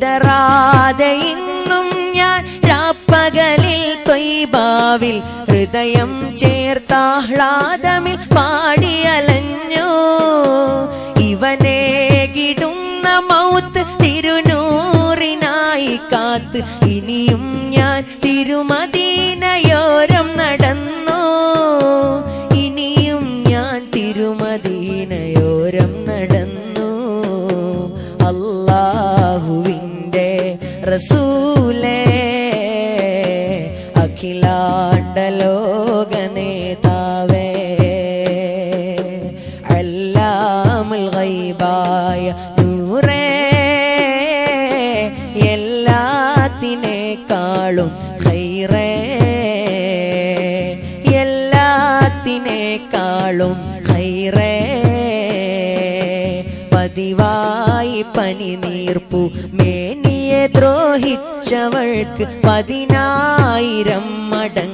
ഇടറാതെ ഇന്നും ഞാൻ രാപ്പകലിൽ തൊയ്ബാവിൽ ഹൃദയം ചേർത്താഹ്ലാദമിൽ പാടിയലഞ്ഞു. ഇവനെ കിടുന്ന മൗത്ത് തിരുനൂറിനായി കാത്ത് ഇനിയും ഞാൻ തിരുമദീനയോരം നടന്നു. ഇനിയും ഞാൻ തിരുമദീനയോരം നടന്നു. അള്ളാഹുവിന്റെ റസൂലേ അഖിലാണ്ട ലോക നേതാവേ അല്ലാമുൽ ഗൈബായ നൂറേ എല്ലാത്തിനേക്കാളും ഖൈറേ എല്ലാത്തിനേക്കാളും ഖൈറേ. പതിവായി പനി നീർപ്പു മേനിയെ ദ്രോഹിച്ചവൾക്ക് പതിനായിരം മടങ്ങ്